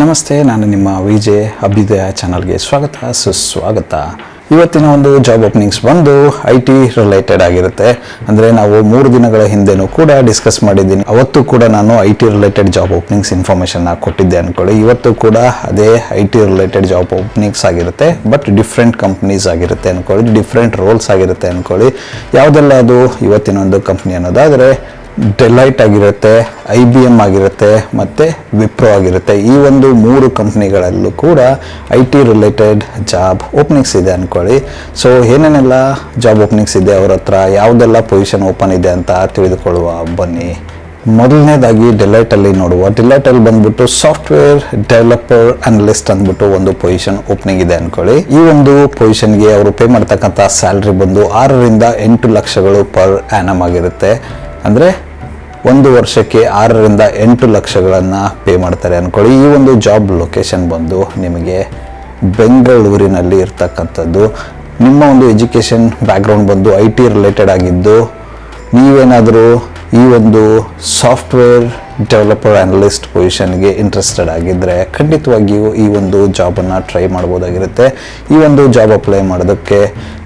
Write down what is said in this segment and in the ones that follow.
ನಮಸ್ತೆ, ನಾನು ನಿಮ್ಮ ವಿಜೆ ಅಭ್ಯುದಯ ಚಾನಲ್ಗೆ ಸ್ವಾಗತ, ಸುಸ್ವಾಗತ. ಇವತ್ತಿನ ಒಂದು ಜಾಬ್ ಓಪನಿಂಗ್ಸ್ ಬಂದು ಐ ಟಿ ರಿಲೇಟೆಡ್ ಆಗಿರುತ್ತೆ. ಅಂದರೆ ನಾವು ಮೂರು ದಿನಗಳ ಹಿಂದೆನೂ ಕೂಡ ಡಿಸ್ಕಸ್ ಮಾಡಿದ್ದೀನಿ. ಅವತ್ತು ಕೂಡ ನಾನು I T related job openings ಇನ್ಫಾರ್ಮೇಷನ್ನ ಕೊಟ್ಟಿದ್ದೆ ಅಂದ್ಕೊಳ್ಳಿ ಇವತ್ತು ಕೂಡ ಅದೇ I T related job openings ಆಗಿರುತ್ತೆ ಬಟ್ ಡಿಫ್ರೆಂಟ್ ಕಂಪ್ನೀಸ್ ಆಗಿರುತ್ತೆ ಅಂದ್ಕೊಳ್ಳಿ ಡಿಫ್ರೆಂಟ್ ರೋಲ್ಸ್ ಆಗಿರುತ್ತೆ ಅಂದ್ಕೊಳ್ಳಿ ಯಾವುದೆಲ್ಲ ಅದು ಇವತ್ತಿನ ಒಂದು ಕಂಪ್ನಿ ಅನ್ನೋದಾದರೆ ಡೆಲೈಟ್ ಆಗಿರುತ್ತೆ ಐ ಬಿ ಎಂ ಆಗಿರುತ್ತೆ, ಮತ್ತು ವಿಪ್ರೋ ಆಗಿರುತ್ತೆ. ಈ ಒಂದು ಮೂರು ಕಂಪ್ನಿಗಳಲ್ಲೂ ಕೂಡ I T related job openings ಇದೆ ಅಂದ್ಕೊಳ್ಳಿ ಸೊ ಏನೇನೆಲ್ಲ ಜಾಬ್ ಓಪನಿಂಗ್ಸ್ ಇದೆ ಅವ್ರ ಹತ್ರ? ಯಾವುದೆಲ್ಲ ಪೊಸಿಷನ್ ಓಪನ್ ಇದೆ ಅಂತ ತಿಳಿದುಕೊಳ್ಳುವ, ಬನ್ನಿ. ಮೊದಲನೇದಾಗಿ ಡೆಲೈಟಲ್ಲಿ ನೋಡುವ. ಡೆಲೈಟಲ್ಲಿ ಬಂದ್ಬಿಟ್ಟು ಸಾಫ್ಟ್ವೇರ್ ಡೆವಲಪರ್ ಅನಲಿಸ್ಟ್ ಅಂದ್ಬಿಟ್ಟು ಒಂದು ಪೊಸಿಷನ್ ಓಪನಿಂಗ್ ಇದೆ ಅನ್ಕೊಳ್ಳಿ. ಈ ಒಂದು ಪೊಸಿಷನ್ಗೆ ಅವರು ಪೇ ಮಾಡ್ತಕ್ಕಂಥ ಸ್ಯಾಲ್ರಿ ಬಂದು ಆರರಿಂದ ಎಂಟು ಲಕ್ಷಗಳು ಪರ್ ಆ್ಯನಮ್ ಆಗಿರುತ್ತೆ. ಅಂದರೆ ಒಂದು ವರ್ಷಕ್ಕೆ ಆರರಿಂದ ಎಂಟು ಲಕ್ಷಗಳನ್ನು ಪೇ ಮಾಡ್ತಾರೆ ಅಂದ್ಕೊಳ್ಳಿ ಈ ಒಂದು ಜಾಬ್ ಲೊಕೇಶನ್ ಬಂದು ನಿಮಗೆ ಬೆಂಗಳೂರಿನಲ್ಲಿ ಇರ್ತಕ್ಕಂಥದ್ದು. ನಿಮ್ಮ ಒಂದು ಎಜುಕೇಷನ್ ಬ್ಯಾಕ್ಗ್ರೌಂಡ್ ಬಂದು ಐ ಟಿ ರಿಲೇಟೆಡ್ ಆಗಿದ್ದು, ನೀವೇನಾದರೂ ಈ ಒಂದು ಸಾಫ್ಟ್ವೇರ್ ಡೆವಲಪರ್ ಅನಲಿಸ್ಟ್ ಪೊಸಿಷನ್ಗೆ ಇಂಟ್ರೆಸ್ಟೆಡ್ ಆಗಿದ್ದರೆ ಖಂಡಿತವಾಗಿಯೂ ಈ ಒಂದು ಜಾಬನ್ನು ಟ್ರೈ ಮಾಡ್ಬೋದಾಗಿರುತ್ತೆ. ಈ ಒಂದು ಜಾಬ್ ಅಪ್ಲೈ ಮಾಡೋದಕ್ಕೆ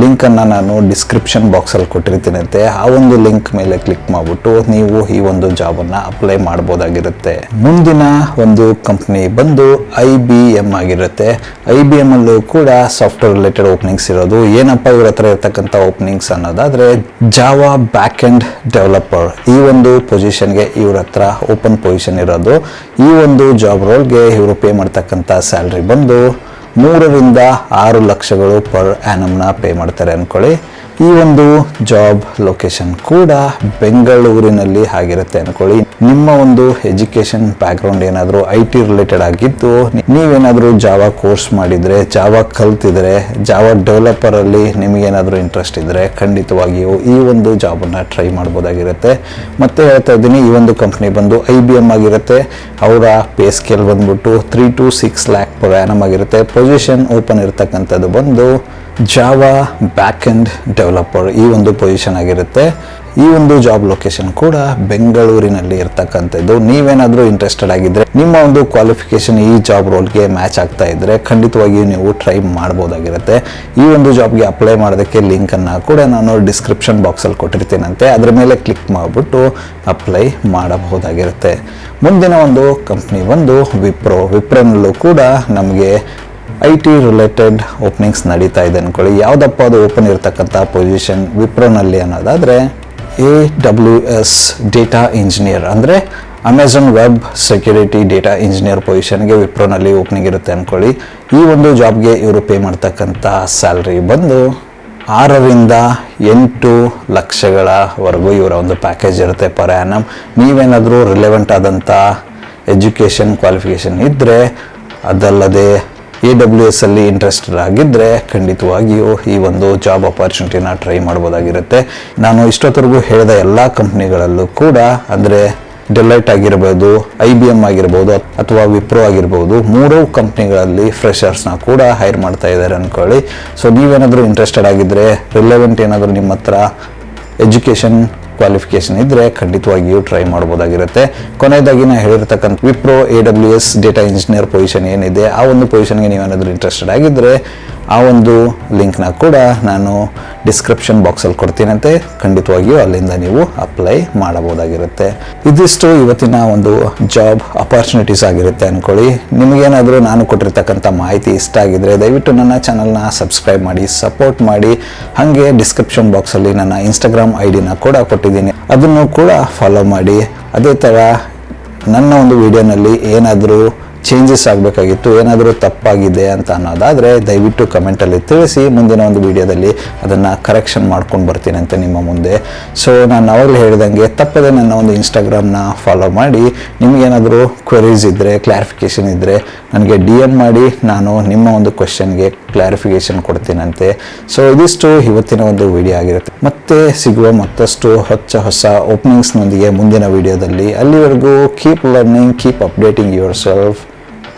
ಲಿಂಕನ್ನು ನಾನು ಡಿಸ್ಕ್ರಿಪ್ಷನ್ ಬಾಕ್ಸಲ್ಲಿ ಕೊಟ್ಟಿರ್ತೀನಂತೆ ಆ ಒಂದು ಲಿಂಕ್ ಮೇಲೆ ಕ್ಲಿಕ್ ಮಾಡಿಬಿಟ್ಟು ನೀವು ಈ ಒಂದು ಜಾಬನ್ನು ಅಪ್ಲೈ ಮಾಡ್ಬೋದಾಗಿರುತ್ತೆ. ಮುಂದಿನ ಒಂದು ಕಂಪ್ನಿ ಬಂದು ಐ ಬಿ ಎಂ ಆಗಿರುತ್ತೆ. ಐ ಬಿ ಎಮ್ಮಲ್ಲೂ ಕೂಡ ಸಾಫ್ಟ್ವೇರ್ ರಿಲೇಟೆಡ್ ಓಪನಿಂಗ್ಸ್ ಇರೋದು. ಏನಪ್ಪ ಇವ್ರ ಹತ್ರ ಇರತಕ್ಕಂಥ ಓಪನಿಂಗ್ಸ್ ಅನ್ನೋದಾದ್ರೆ ಜಾವಾ ಬ್ಯಾಕ್ ಎಂಡ್ ಡೆವಲಪರ್ ಈ ಒಂದು ಪೊಸಿಷನ್ಗೆ ಇವ್ರ ಹತ್ರ ಓಪನ್ ಪೊಸಿಷನ್ ಇರೋದು, ಈ ಒಂದು ಜಾಬ್ ರೋಲ್ಗೆ ಇವರು ಪೇ ಮಾಡ್ತಕ್ಕಂಥ ಸ್ಯಾಲ್ರಿ ಬಂದು ಮೂರರಿಂದ ಆರು ಲಕ್ಷಗಳು ಪರ್ ಆ್ಯನಮ್ನ ಪೇ ಮಾಡ್ತಾರೆ ಅಂದ್ಕೊಳ್ಳಿ ಈ ಒಂದು ಜಾಬ್ ಲೊಕೇಶನ್ ಕೂಡ ಬೆಂಗಳೂರಿನಲ್ಲಿ ಆಗಿರುತ್ತೆ ಅನ್ಕೊಳ್ಳಿ. ನಿಮ್ಮ ಒಂದು ಎಜುಕೇಶನ್ ಬ್ಯಾಕ್ಗ್ರೌಂಡ್ ಏನಾದರೂ ಐ ಟಿ ರಿಲೇಟೆಡ್ ಆಗಿದ್ದು ನೀವೇನಾದರೂ ಜಾವ ಕೋರ್ಸ್ ಮಾಡಿದರೆ ಜಾವ ಕಲ್ತಿದ್ರೆ ಜಾವ ಡೆವಲಪರಲ್ಲಿ ನಿಮಗೇನಾದರೂ ಇಂಟ್ರೆಸ್ಟ್ ಇದ್ದರೆ ಖಂಡಿತವಾಗಿಯೂ ಈ ಒಂದು ಜಾಬನ್ನು ಟ್ರೈ ಮಾಡ್ಬೋದಾಗಿರುತ್ತೆ. ಮತ್ತೆ ಹೇಳ್ತಾ ಇದ್ದೀನಿ, ಈ ಒಂದು ಕಂಪ್ನಿ ಬಂದು ಐ ಬಿ ಎಂ ಆಗಿರುತ್ತೆ. ಅವರ ಪೇ ಸ್ಕೇಲ್ ಬಂದ್ಬಿಟ್ಟು three to six lakh per annum ಆಗಿರುತ್ತೆ. ಪೊಸಿಷನ್ ಓಪನ್ ಇರತಕ್ಕಂಥದ್ದು ಬಂದು ಜಾವಾ ಬ್ಯಾಕ್ ಎಂಡ್ ಡೆವಲಪರ್ ಈ ಒಂದು ಪೊಸಿಷನ್ ಆಗಿರುತ್ತೆ. ಈ ಒಂದು ಜಾಬ್ ಲೊಕೇಶನ್ ಕೂಡ ಬೆಂಗಳೂರಿನಲ್ಲಿ ಇರ್ತಕ್ಕಂಥದ್ದು. ನೀವೇನಾದರೂ ಇಂಟ್ರೆಸ್ಟೆಡ್ ಆಗಿದ್ದರೆ ನಿಮ್ಮ ಒಂದು ಕ್ವಾಲಿಫಿಕೇಶನ್ ಈ ಜಾಬ್ ರೋಲ್ಗೆ ಮ್ಯಾಚ್ ಆಗ್ತಾ ಇದ್ದರೆ ಖಂಡಿತವಾಗಿಯೂ ನೀವು ಟ್ರೈ ಮಾಡ್ಬೋದಾಗಿರುತ್ತೆ. ಈ ಒಂದು ಜಾಬ್ಗೆ ಅಪ್ಲೈ ಮಾಡೋದಕ್ಕೆ ಲಿಂಕನ್ನು ಕೂಡ ನಾನು ಡಿಸ್ಕ್ರಿಪ್ಷನ್ ಬಾಕ್ಸಲ್ಲಿ ಕೊಟ್ಟಿರ್ತೀನಂತೆ. ಅದರ ಮೇಲೆ ಕ್ಲಿಕ್ ಮಾಡಿಬಿಟ್ಟು ಅಪ್ಲೈ ಮಾಡಬಹುದಾಗಿರುತ್ತೆ. ಮುಂದಿನ ಒಂದು ಕಂಪ್ನಿ ಬಂದು ವಿಪ್ರೋ ವಿಪ್ರೋನಲ್ಲೂ ಕೂಡ ನಮಗೆ ಐ ಟಿ ರಿಲೇಟೆಡ್ ಓಪನಿಂಗ್ಸ್ ನಡೀತಾ ಇದೆ ಅಂದ್ಕೊಳ್ಳಿ ಯಾವುದಪ್ಪ ಅದು ಓಪನ್ ಇರತಕ್ಕಂಥ ಪೊಸಿಷನ್ ವಿಪ್ರೋನಲ್ಲಿ ಅನ್ನೋದಾದರೆ A W S data engineer ಅಂದರೆ Amazon web security data engineer ಪೊಸಿಷನ್ಗೆ ವಿಪ್ರೋನಲ್ಲಿ ಓಪನಿಂಗ್ ಇರುತ್ತೆ ಅಂದ್ಕೊಳ್ಳಿ ಈ ಒಂದು ಜಾಬ್ಗೆ ಇವರು ಪೇ ಮಾಡ್ತಕ್ಕಂಥ ಸ್ಯಾಲ್ರಿ ಬಂದು ಆರರಿಂದ ಎಂಟು ಲಕ್ಷಗಳವರೆಗೂ ಇವರ ಒಂದು ಪ್ಯಾಕೇಜ್ ಇರುತ್ತೆ ಪರ್ ಆ್ಯನಮ್ ನೀವೇನಾದರೂ ರಿಲೆವೆಂಟ್ ಆದಂಥ ಎಜುಕೇಷನ್ ಕ್ವಾಲಿಫಿಕೇಷನ್ ಇದ್ದರೆ ಅದಲ್ಲದೆ ಎ ಡಬ್ಲ್ಯೂ ಎಸ್ ಅಲ್ಲಿ ಇಂಟ್ರೆಸ್ಟೆಡ್ ಆಗಿದ್ದರೆ ಖಂಡಿತವಾಗಿಯೂ ಈ ಒಂದು ಜಾಬ್ ಅಪಾರ್ಚುನಿಟಿನ ಟ್ರೈ ಮಾಡ್ಬೋದಾಗಿರುತ್ತೆ. ನಾನು ಇಷ್ಟೊತ್ತರೆಗೂ ಹೇಳಿದ ಎಲ್ಲ ಕಂಪ್ನಿಗಳಲ್ಲೂ ಕೂಡ, ಅಂದರೆ ಡೆಲೈಟ್ ಆಗಿರ್ಬೋದು ಐ ಬಿ ಎಂ ಆಗಿರ್ಬೋದು, ಅಥವಾ ವಿಪ್ರೋ ಆಗಿರ್ಬೋದು, ಮೂರು ಕಂಪ್ನಿಗಳಲ್ಲಿ ಫ್ರೆಷರ್ಸ್ನ ಕೂಡ ಹೈರ್ ಮಾಡ್ತಾ ಇದ್ದಾರೆ ಅಂದ್ಕೊಳ್ಳಿ ಸೊ ನೀವೇನಾದರೂ ಇಂಟ್ರೆಸ್ಟೆಡ್ ಆಗಿದ್ದರೆ ರಿಲೆವೆಂಟ್ ಏನಾದರೂ ನಿಮ್ಮ ಹತ್ರ ಎಜುಕೇಷನ್ ಕ್ವಾಲಿಫಿಕೇಶನ್ ಇದ್ದರೆ ಖಂಡಿತವಾಗಿಯೂ ಟ್ರೈ ಮಾಡ್ಬೋದಾಗಿರುತ್ತೆ. ಕೊನೆಯದಾಗಿ ನಾನು ಹೇಳಿರ್ತಕ್ಕಂಥ Wipro A W S data engineer position ಏನಿದೆ, ಆ ಒಂದು ಪೊಸಿಷನ್ಗೆ ನೀವೇನಾದರೂ ಇಂಟ್ರೆಸ್ಟೆಡ್ ಆಗಿದ್ದರೆ ಆ ಒಂದು ಲಿಂಕ್ನ ಕೂಡ ನಾನು ಡಿಸ್ಕ್ರಿಪ್ಷನ್ ಬಾಕ್ಸಲ್ಲಿ ಕೊಡ್ತೀನಂತೆ. ಖಂಡಿತವಾಗಿಯೂ ಅಲ್ಲಿಂದ ನೀವು ಅಪ್ಲೈ ಮಾಡಬಹುದಾಗಿರುತ್ತೆ. ಇದಿಷ್ಟು ಇವತ್ತಿನ ಒಂದು ಜಾಬ್ ಅಪಾರ್ಚುನಿಟೀಸ್ ಆಗಿರುತ್ತೆ ಅಂದ್ಕೊಳ್ಳಿ ನಿಮಗೇನಾದರೂ ನಾನು ಕೊಟ್ಟಿರ್ತಕ್ಕಂಥ ಮಾಹಿತಿ ಇಷ್ಟ ಆಗಿದ್ರೆ ದಯವಿಟ್ಟು ನನ್ನ ಚಾನಲ್ನ ಸಬ್ಸ್ಕ್ರೈಬ್ ಮಾಡಿ, ಸಪೋರ್ಟ್ ಮಾಡಿ. ಹಾಗೆ ಡಿಸ್ಕ್ರಿಪ್ಷನ್ ಬಾಕ್ಸಲ್ಲಿ ನನ್ನ ಇನ್ಸ್ಟಾಗ್ರಾಮ್ ಐ ಡಿನ ಕೂಡ ಕೊಟ್ಟಿದ್ದೀನಿ. ಅದನ್ನು ಕೂಡ ಫಾಲೋ ಮಾಡಿ. ಅದೇ ಥರ ನನ್ನ ಒಂದು ವಿಡಿಯೋನಲ್ಲಿ ಏನಾದರೂ ಚೇಂಜಸ್ ಆಗಬೇಕಾಗಿತ್ತು, ಏನಾದರೂ ತಪ್ಪಾಗಿದೆ ಅಂತ ಅನ್ನೋದಾದರೆ ದಯವಿಟ್ಟು ಕಮೆಂಟಲ್ಲಿ ತಿಳಿಸಿ, ಮುಂದಿನ ಒಂದು ವಿಡಿಯೋದಲ್ಲಿ ಅದನ್ನು ಕರೆಕ್ಷನ್ ಮಾಡ್ಕೊಂಡು ಬರ್ತೀನಿ ಅಂತ ನಿಮ್ಮ ಮುಂದೆ. ಸೊ ನಾನು ಅವಾಗಲೇ ಹೇಳಿದಂಗೆ ತಪ್ಪದೆ ನನ್ನ ಒಂದು ಇನ್ಸ್ಟಾಗ್ರಾಮ್ನ ಫಾಲೋ ಮಾಡಿ ನಿಮಗೇನಾದರೂ ಕ್ವೆರೀಸ್ ಇದ್ದರೆ ಕ್ಲಾರಿಫಿಕೇಷನ್ ಇದ್ದರೆ ನನಗೆ ಡಿ ಎಂ ಮಾಡಿ, ನಾನು ನಿಮ್ಮ ಒಂದು ಕ್ವೆಶನ್ಗೆ ಕ್ಲಾರಿಫಿಕೇಷನ್ ಕೊಡ್ತೀನಂತೆ. ಸೊ ಇದಿಷ್ಟು ಇವತ್ತಿನ ಒಂದು ವಿಡಿಯೋ ಆಗಿರುತ್ತೆ. ಮತ್ತೆ ಸಿಗುವ ಮತ್ತಷ್ಟು ಹೊಚ್ಚ ಹೊಸ ಓಪನಿಂಗ್ಸ್ನೊಂದಿಗೆ ಮುಂದಿನ ವಿಡಿಯೋದಲ್ಲಿ ಅಲ್ಲಿವರೆಗೂ keep learning keep updating yourself